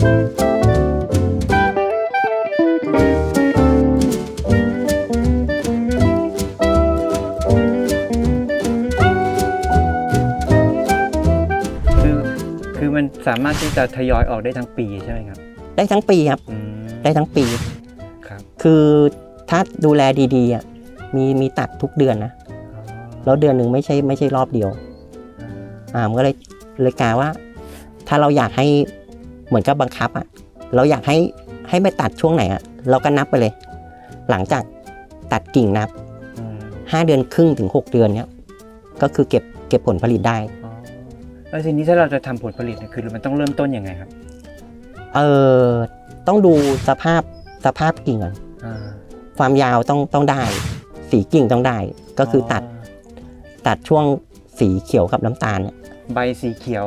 คือคือมันสามารถที่จะทยอยออกได้ทั้งปีใช่ไหมครับได้ทั้งปีครับ อืมได้ทั้งปี ครับคือถ้าดูแลดีๆอะมีมีตัดทุกเดือนนะอ๋อแล้วเดือนหนึ่งไม่ใช่ไม่ใช่รอบเดียว อ่าอ่ามันก็เลยเลยกลายว่า ถ้าเราอยากให้ เหมือนกับบังคับอะเราอยากให้ให้ไปตัดช่วงไหนอะเราก็นับไปเลย หลังจากตัดกิ่งนับอืม5เดือนครึ่งถึง6เดือนเนี้ยก็คือเก็บเก็บผลผลิตได้อ๋อแล้วทีนี้ถ้าเราจะทำผลผลิตเนี่ยคือมันต้องเริ่มต้นยังไงครับเออต้องดูสภาพสภาพกิ่งก่อนอ่าความยาวต้องต้องได้ สีกิ่งต้องได้ ก็คือตัดตัดช่วงสีเขียวกับน้ำตาลเนี่ยใบสีเขียว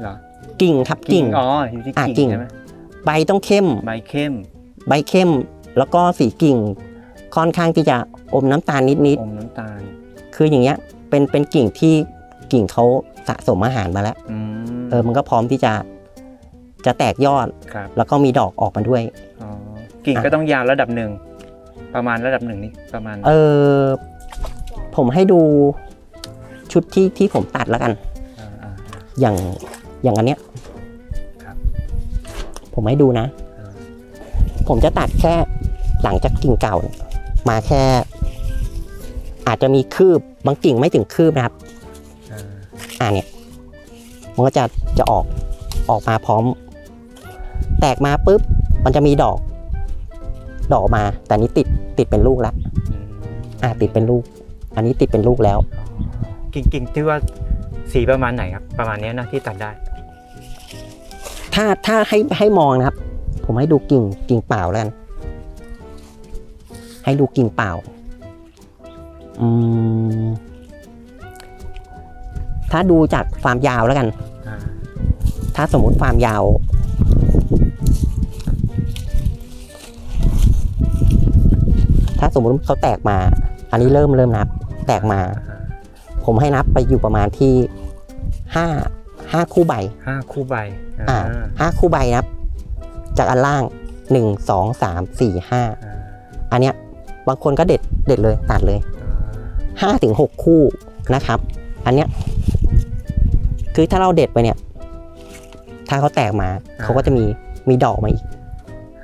เหรอ กิ่งครับกิ่งอ๋ออยู่ที่อะกิ่งกิ่งใช่ไหมใบต้องเข้ม ใบเข้มใบเข้ม แล้วก็สีกิ่ง ค่อนข้างที่จะอมน้ำตาลนิดอมน้ำตาลๆ คืออย่างเงี้ยเป็นเป็นกิ่งที่กิ่งเขาสะสมอาหารมาแล้วอืมเออมันก็พร้อมที่จะจะแตกยอดครับแล้วก็มีดอกออกมาด้วย อ๋อกิ่งอะก็ต้องยาวระดับหนึ่งประมาณระดับหนึ่งนี่ประมาณเออผมให้ดูชุดที่ที่ผมตัดแล้วกันาอ่าอย่าง อย่างอันเนี้ยครับผมให้ดูนะอ่าผมจะตัดแค่หลังจากกิ่งเก่าเนี่ยมาแค่ อาจจะมีคืบบางกิ่งไม่ถึงคืบนะครับอ่าอ่าเนี่ยมันก็จะจะออกออกมาพร้อม แตกมาปุ๊บ มันจะมีดอก ดอกมา แต่นี้ติดติดเป็นลูกแล้วอืมอ่าติดเป็นลูก อันนี้ติดเป็นลูกแล้ว กิ่งกิ่งที่ว่าสีประมาณไหนครับ ประมาณเนี้ยนะที่ตัดได้ ถ้าถ้าให้ให้มองนะครับ ผมให้ดูกิ่งกิ่งเปล่าแล้วกันให้ดูกิ่งเปล่า อืม ถ้าดูจากความยาวแล้วกันอ่าถ้าสมมุติความยาว ถ้าสมมุติเขาแตกมา อันนี้เริ่มเริ่มนับ แตกมาอ่าผมให้นับไปอยู่ประมาณที่ห้า ห้าคู่ใบห้าคู่ใบอ่าห้าคู่ใบนะครับ จากอันล่างหนึ่งสองสามสี่ห้าอ่าอันเนี้ยบางคนก็เด็ดเด็ดเลยตัดเลยอ่าห้าถึงหกคู่นะครับ อันเนี้ยคือถ้าเราเด็ดไปเนี่ย ถ้าเขาแตกมาเขาก็จะมีมีดอกมาอีก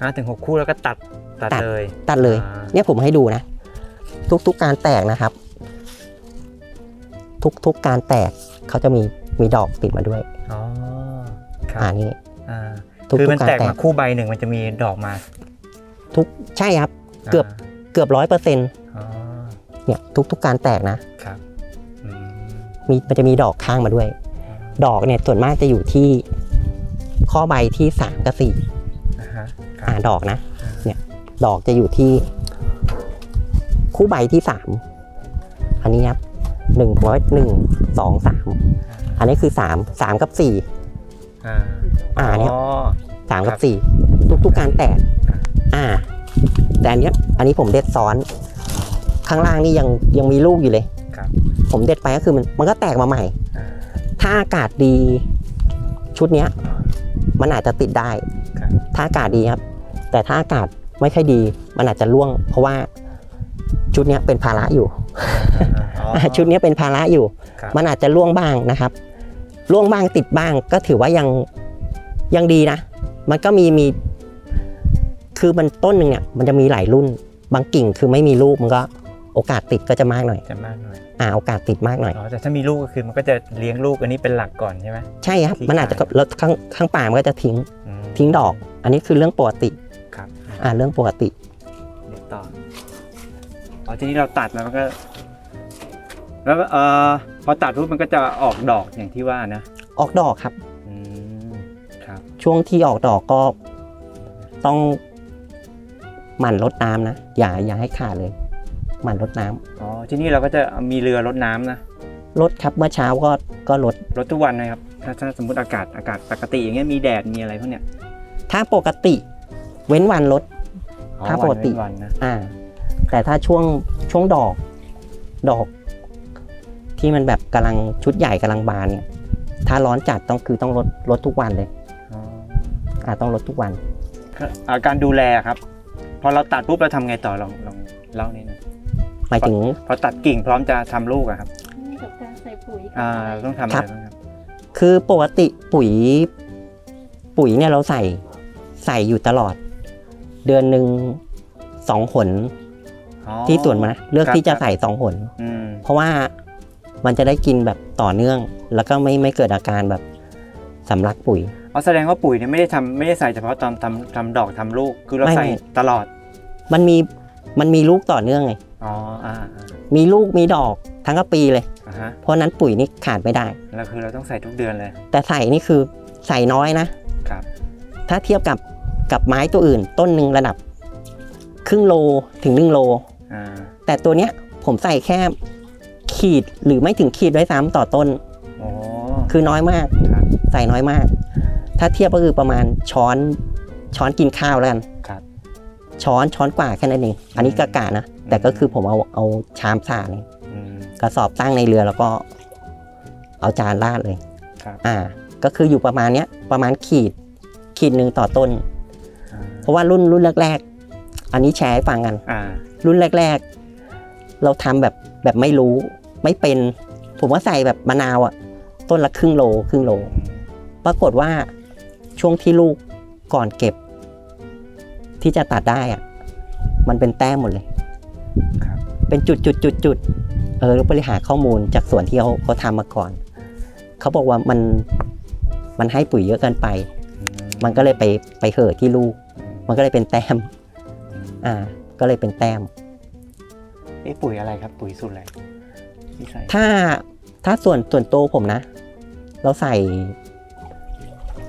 ห้าถึงหกคู่แล้วก็ตัดตัดตัดเลย ตัดเลยอ่าเนี่ยผมให้ดูนะ ทุกๆการแตกนะครับ ทุกๆการแตกเขาจะมี มีดอกติดมาด้วยอ๋อครัอ่าบนี่อ่าทุกคือๆมันการแตกแตมากคู่ใบหนึ่งมันจะมีดอกมา ทุกใช่ครับ เกือบเกือบร้อยเปอร์เซ็นต์อ๋อเนี่ยทุกๆการแตกนะครับอืมมีมันจะมีดอกข้างมาด้วย ดอกเนี่ยส่วนมากจะอยู่ที่ข้อใบที่สามกับสี่อ่าฮะคอ่ารับดอกนะ เนี่ยดอกจะอยู่ที่ คู่ใบที่สามอันนี้ครับหนึ่งร้อยหนึ่งสองสาม อันนี้คือสามสามกับสี่อ่าอ่าเนี่ยอ๋อสามครักับบสี่ทุกๆการแตกอ่า แต่อันเนี้ยอันนี้ผมเด็ดซ้อน ข้างล่างนี่ยังยังมีลูกอยู่เลยครับผมเด็ดไปก็คือมันมันก็แตกมาใหม่อ่าถ้าอากาศดีชุดเนี้ย มันอาจจะติดได้ครับถ้าอากาศดีครับ แต่ถ้าอากาศไม่ค่อยดี มันอาจจะร่วง เพราะว่าชุดเนี้ยเป็นภาระอยู่อ๋อชุดเนี้ยเป็นภาระอยู่ครับมันอาจจะร่วงบ้างนะครับ ร่วงบ้างติดบ้างก็ถือว่ายังยังดีนะ มันก็มีมี คือมันต้นหนึ่งเนี่ยมันจะมีหลายรุ่น บางกิ่งคือไม่มีลูกมันก็โอกาสติดก็จะมากหน่อยจะมากหน่อยอ่าโอกาสติดมากหน่อยอ๋อแต่ถ้ามีลูกก็คือมันก็จะเลี้ยงลูกอันนี้เป็นหลักก่อนใช่ไหมใช่ครับที่มันอาจจะขายแล้วข้างข้างป่ามันก็จะทิ้งอืมทิ้งดอก อันนี้คือเรื่องปกติครับอ่าเรื่องปกติเดี๋ยวต่ออ๋อทีนี้เราตัดแล้วมันก็ แล้วเอ่อพ อตัดปุ๊บมันก็จะออกดอกอย่างที่ว่านะออกดอกครับ อืมครับช่วงที่ออกดอกก็ต้องหมั่นรดน้ำนะ อย่าอย่าให้ขาดเลย หมั่นรดน้ำอ๋อที่นี่เราก็จะมีเรือรดน้ำนะรดครับเมื่อเช้าก็ก็รดรดทุกวันนะครับถ้าถ้าสมมติอากาศอากาศปกติอย่างเงี้ยมีแดดมีอะไรพวกเนี้ยถ้าปกติ เว้นวันรด อ๋อถ้าปกติ วันเว้นวันนะ อ่า แต่ถ้าช่วงช่วงดอก ดอก ที่มันแบบกำลังชุดใหญ่กำลังบานเนี่ย ถ้าร้อนจัดต้องคือต้องลดลดทุกวันเลยอ๋ออาต้องรดทุกวันอ่าการดูแลครับ พอเราตัดปุ๊บเราทำไงต่อลองลองเล่านิดนึงหมายถึงพอตัดกิ่งพร้อมจะทำลูกอะครับกับการใส่ปุ๋ยอ่ากับะไรต้องทำอะครัไรบบ้างครับ คือปกติปุ๋ย ปุ๋ยเนี่ยเราใส่ใส่อยู่ตลอด เดือนหนึ่งสองหนอ๋อที่สวนมานะเลือกครับที่จะครับใส่สองหนอืมเพราะว่า มันจะได้กินแบบต่อเนื่อง แล้วก็ไม่ไม่เกิดอาการแบบสำลักปุ๋ยอ๋อแสดงว่าปุ๋ยเนี่ยไม่ได้ทำไม่ได้ใส่เฉพาะตอนทำทำดอกทำลูกคือเราไม่ใส่ไม่ ตลอด มันมีมันมีลูกต่อเนื่องไงอ๋ออ่าอ่ามีลูกมีดอกทั้งกปีเลย อ่าฮะเพราะฉะนั้นปุ๋ยนี่ขาดไม่ได้ แล้วคือเราต้องใส่ทุกเดือนเลย แต่ใส่นี่คือใส่น้อยนะครับ ถ้าเทียบกับกับไม้ตัวอื่น ต้นหนึ่งระดับ ครึ่งโลถึงหนึ่งโล อ่าแต่ตัวเนี้ยผมใส่แค่ ขีดหรือไม่ถึงขีดด้วยซ้ำต่อต้นโอ้คือน้อยมาก ครับใส่น้อยมาก ถ้าเทียบก็คือประมาณช้อนช้อนกินข้าวแล้วกันครับช้อนช้อนกว่าแค่นั้นเอง อันนี้กะกะนะ แต่ก็คือผมเอาเอาชามสาดอืม กระสอบตั้งในเรือแล้วก็ เอาจานราดเลยครับ อ่า ก็คืออยู่ประมาณเนี้ย ประมาณขีด ขีดหนึ่งต่อต้นอ่าเพราะว่ารุ่นรุ่นแรกๆ อันนี้แชร์ให้ฟังกัน อ่ารุ่นแรก ๆ เราทำแบบแบบไม่รู้ ไม่เป็น ผมว่าใส่แบบมะนาวอะต้นละครึ่งโลครึ่งโล ปรากฏว่าช่วงที่ลูกก่อนเก็บ ที่จะตัดได้อะมันเป็นแต้มหมดเลยครับเป็นจุดจุดจุดจุดเออเราไปหาข้อมูลจากส่วนที่เขาเขาทำมาก่อน เขาบอกว่ามันมันให้ปุ๋ยเยอะเกินไปอืมันก็เลยไปไปเห่อะที่ลูกอืมมันก็เลยเป็นแต้มอืมอ่า ก็เลยเป็นแต้มเอ้ปุ๋ยอะไรครับ ปุ๋ยสูตรอะไรที่ใส่ ถ้าถ้าส่วนส่วนโตวผมนะ เราใส่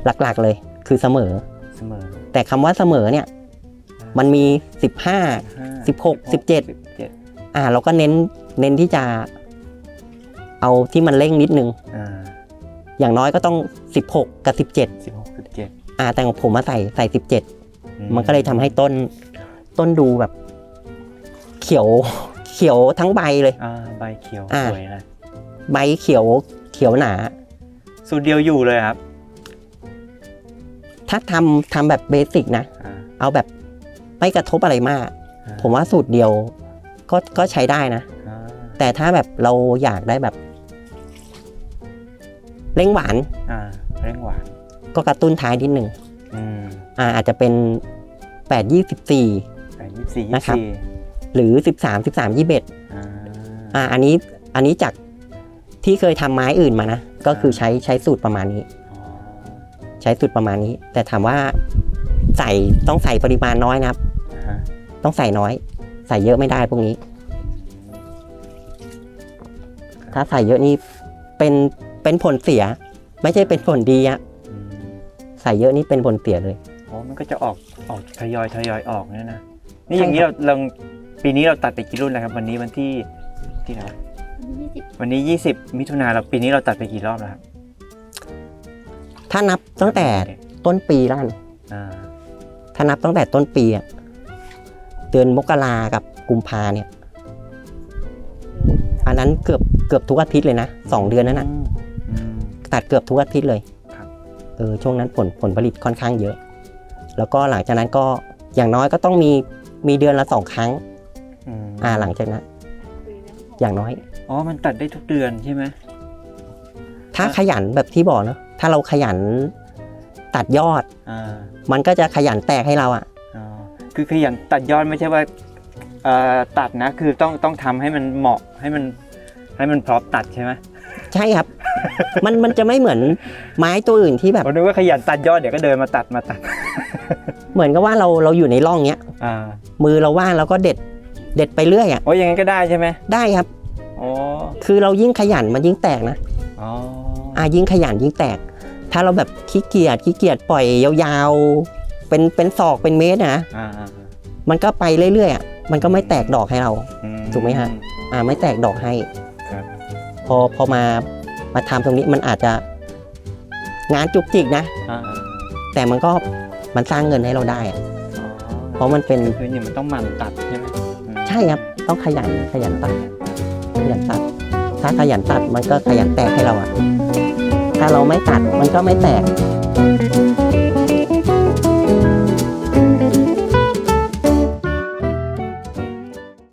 หลักๆเลยคือเสมอ เสมอแต่คำว่าเสมอเนี่ย มันมี 15 ห้าสิบหกสิบเจ็ดสิบเจ็ดอ่า เราก็เน้นเน้นที่จะ เอาที่มันเร่งนิดนึง อ่าอย่างน้อยก็ต้อง 16 กับ 17 สิบหกสิบเจ็ดอ่า แต่ของผมมาใส่ใส่ 17มันก็เลยทำให้ต้นต้นดูแบบ เขียวเขียวทั้งใบเลย อ่าใบเขียวอ่า สวยนะใบเขียวเขียวหนา สูตรเดียวอยู่เลยครับถ้าทำทำแบบเบสิกนะ อ่าเอาแบบไม่กระทบอะไรมาก อ่าผมว่าสูตรเดียวก็ก็ใช้ได้นะ อ่าแต่ถ้าแบบเราอยากได้แบบเร่งหวานอ่าเร่งหวานก็กระตุ้นท้ายนิดหนึ่งอืมอ่าอาจจะเป็น 8 24แปดยี่สิบสี่ยี่นะสิบครับ สี่ หรือ 13 13 21อ่าอ่าอันนี้อันนี้จากที่เคยทำไม้อื่นมานะก็คือใช้ใช้สูตรประมาณนี้อ๋อใช้สูตรประมาณนี้ แต่ถามว่าใส่ต้องใส่ปริมาณน้อยนะครับอ่าฮะต้องใส่น้อย ใส่เยอะไม่ได้พวกนี้ ถ้าใส่เยอะนี่เป็นเป็นผลเสีย ไม่ใช่เป็นผลดีอะอืมใส่เยอะนี่เป็นผลเสียเลยอ๋อมันก็จะออกออกทยอยทยอยออกเนี่ยนะนี่ใช่อย่างนี้ครัเราบเรา ปีนี้เราตัดไปกี่รุ่นแล้วครับ วันนี้วันที่ที่ไหนวะยี่สิบวันนี้ 20 มิถุนาเราปีนี้เราตัดไปกี่รอบแล้วครับถ้านับตั้งแต่ต้นปีล้านอ่าถ้านับตั้งแต่ต้นปีอะเดือนมกรากับกุมภาเนี่ย อันนั้นเกือบเกือบทุกอาทิตย์เลยนะสองเดือนนั้นนะอืม ตัดเกือบทุกอาทิตย์เลยครับ เออช่วงนั้นผลผลผลิตค่อนข้างเยอะ แล้วก็หลังจากนั้นก็อย่างน้อยก็ต้องมีมีเดือนละสองครั้ง อืมอ่าหลังจากนั้น อย่างน้อย อ๋อ มันตัดได้ทุกเดือนใช่ไหมถ้าอะขยันแบบที่บอกเนอะถ้าเราขยันตัดยอดอ่ามันก็จะขยันแตกให้เราอะอ๋อคือขยันตัดยอดไม่ใช่ว่าเอ่อตัดนะคือต้องต้องทำให้มันเหมาะให้มันให้มันพร้อมตัดใช่ไหมใช่ครับ มันมันจะไม่เหมือนไม้ตัวอื่นที่แบบผมนึกว่าขยันตัดยอดเดี๋ยวก็เดินมาตัดมาตัด เหมือนกับว่าเราเราอยู่ในร่องเนี้ยอ่ามือเราว่างเราก็เด็ด เด็ดไปเรื่อยอะโอ้ยอย่างนั้นก็ได้ใช่ไหมได้ครับอ๋อคือเรายิ่งขยันมันยิ่งแตกนะอ๋ออ่ายิ่งขยันยิ่งแตก ถ้าเราแบบขี้เกียจขี้เกียจปล่อยยาวๆ เป็นเป็นศอกเป็นเมตรนะอ่าอ่ามันก็ไปเรื่อยๆอะมันก็ไม่แตกดอกให้เราอืถูกไหมฮะอ่าไม่แตกดอกให้ครับพอพอมามาทำตรงนี้มันอาจจะงานจุกจิกนะอ่าแต่มันก็มันสร้างเงินให้เราได้อะอ๋อเพราะมันเป็นคืออย่างมันต้องหมั่นตัดใช่ไหมอืม ใช่ครับต้องขยันขยันตัดขยันตัด ถ้าขยันตัดมันก็ขยันแตกให้เราอะถ้าเราไม่ตัดมันก็ไม่แตก